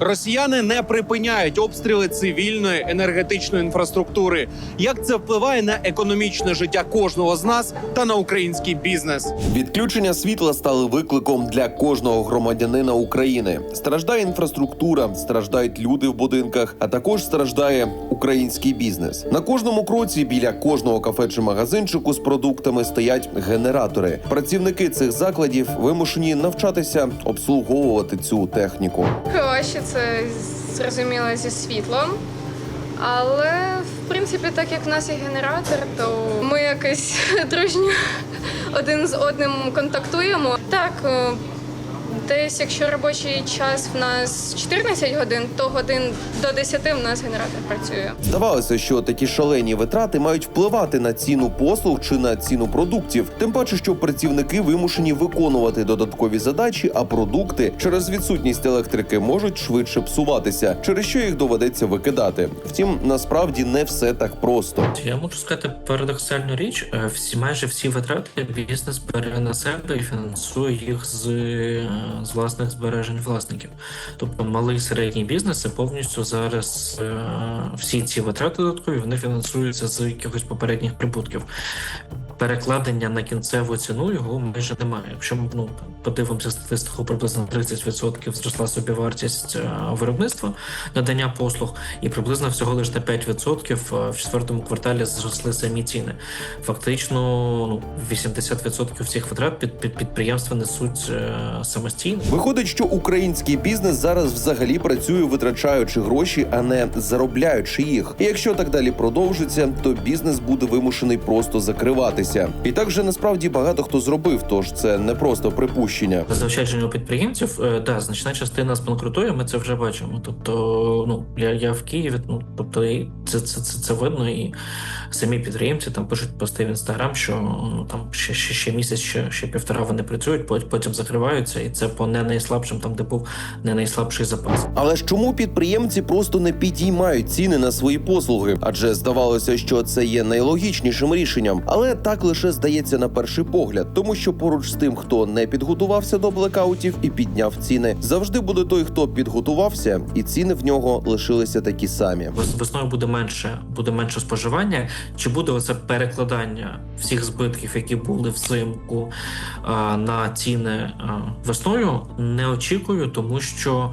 Росіяни не припиняють обстріли цивільної енергетичної інфраструктури. Як це впливає на економічне життя кожного з нас та на український бізнес? Відключення світла стали викликом для кожного громадянина України. Страждає інфраструктура, страждають люди в будинках, а також страждає український бізнес. На кожному кроці біля кожного кафе чи магазинчику з продуктами стоять генератори. Працівники цих закладів вимушені навчатися обслуговувати цю техніку. Краще це зрозуміло зі світлом. Але в принципі, так як в нас є генератор, то ми якось дружньо один з одним контактуємо. Так, е, десь якщо робочий час в нас 14 годин, то годин до 10 в нас генератор працює. Здавалося, що такі шалені витрати мають впливати на ціну послуг чи на ціну продуктів. Тим паче, що працівники вимушені виконувати додаткові задачі, а продукти через відсутність електрики можуть швидше псуватися, через що їх доведеться викидати. Втім, насправді не все так просто. Я можу сказати парадоксальну річ. Е, Всі майже всі витрати бізнес бере на себе і фінансує їх з, е, з власних збережень власників. Тобто малий середній бізнес це повністю зараз е, всі ці витрати додаткові вони фінансуються з якихось попередніх прибутків. Перекладення на кінцеву ціну його майже немає. Якщо ми ну, подивимося статистику, приблизно 30% зросла собівартість е, виробництва надання послуг, і приблизно всього лише на 5% в четвертому кварталі зросли самі ціни. Фактично, ну 80% всіх витрат під, під підприємства несуть е, самостійно. Виходить, що український бізнес зараз взагалі працює, витрачаючи гроші, а не заробляючи їх. І якщо так далі продовжиться, то бізнес буде вимушений просто закриватися. І так вже насправді багато хто зробив. Тож це не просто припущення. Заощадження у підприємців, е, да, значна частина збанкрутує, ми це вже бачимо. Тобто, ну я, я в Києві, ну тобто і це, це, це, це видно, і самі підприємці там пишуть пости в інстаграм, що ну там ще, ще, ще місяць, ще, ще півтора вони працюють, пот- потім закриваються, і це по не найслабшим, там де був не найслабший запас. Але ж чому підприємці просто не підіймають ціни на свої послуги? Адже здавалося, що це є найлогічнішим рішенням, але так лише здається на перший погляд, тому що поруч з тим, хто не підготувався до блекаутів і підняв ціни, завжди буде той, хто підготувався, і ціни в нього лишилися такі самі. Весною буде менше, буде менше споживання. Чи буде оце перекладання всіх збитків, які були взимку на ціни весною? Не очікую, тому що.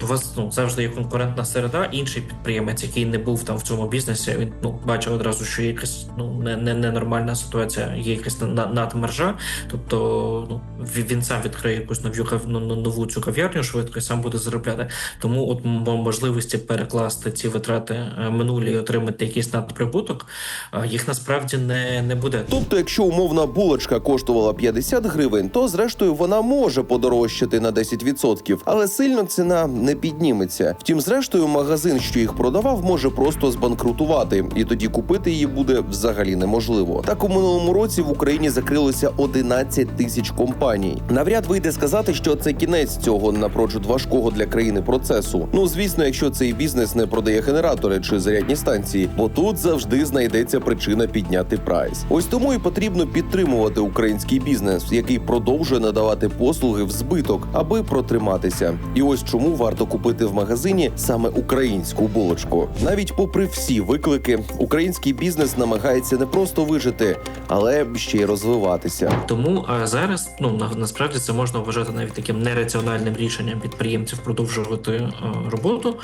Вас ну завжди є конкурентна середа. Інший підприємець, який не був там в цьому бізнесі, він ну бачив одразу, що є якась ну не, не, ненормальна ситуація, є якась на- надмержа. Тобто, ну він сам відкриє якусь нову ну, ну, нову цю кав'ярню швидко і сам буде заробляти. Тому от можливості перекласти ці витрати е, минулі і отримати якийсь надприбуток, е, їх насправді не, не буде. Тобто, якщо умовна булочка коштувала 50 гривень, то зрештою вона може подорожчати на 10%, але сильно ціна не підніметься. Втім, зрештою, магазин, що їх продавав, може просто збанкрутувати, і тоді купити її буде взагалі неможливо. Так у минулому році в Україні закрилося 11 тисяч компаній. Навряд вийде сказати, що це кінець цього напрочуд важкого для країни процесу. Ну звісно, якщо цей бізнес не продає генератори чи зарядні станції, бо тут завжди знайдеться причина підняти прайс. Ось тому і потрібно підтримувати український бізнес, який продовжує надавати послуги в збиток, аби протриматися. І ось чому варто купити в магазині саме українську булочку. Навіть попри всі виклики, український бізнес намагається не просто вижити, але ще й розвиватися. Тому а зараз ну на, насправді це можна вважати навіть таким нераціональним рішенням підприємців продовжувати е, роботу.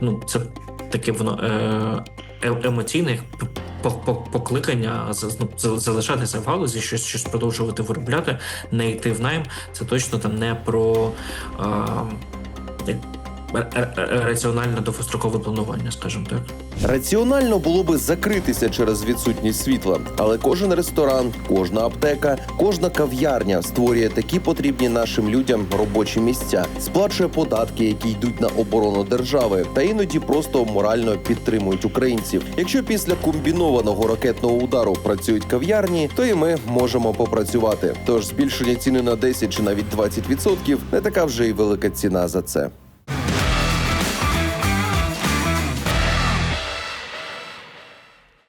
Ну це таке воно е, е, емоційне по- по- покликання ну, залишатися в галузі, щось щось продовжувати виробляти, не йти в найм. Це точно там не про. Е, it раціональне довгострокове планування, скажімо так. Раціонально було би закритися через відсутність світла, але кожен ресторан, кожна аптека, кожна кав'ярня створює такі потрібні нашим людям робочі місця, сплачує податки, які йдуть на оборону держави, та іноді просто морально підтримують українців. Якщо після комбінованого ракетного удару працюють кав'ярні, то і ми можемо попрацювати. Тож збільшення ціни на 10 чи навіть 20% не така вже й велика ціна за це.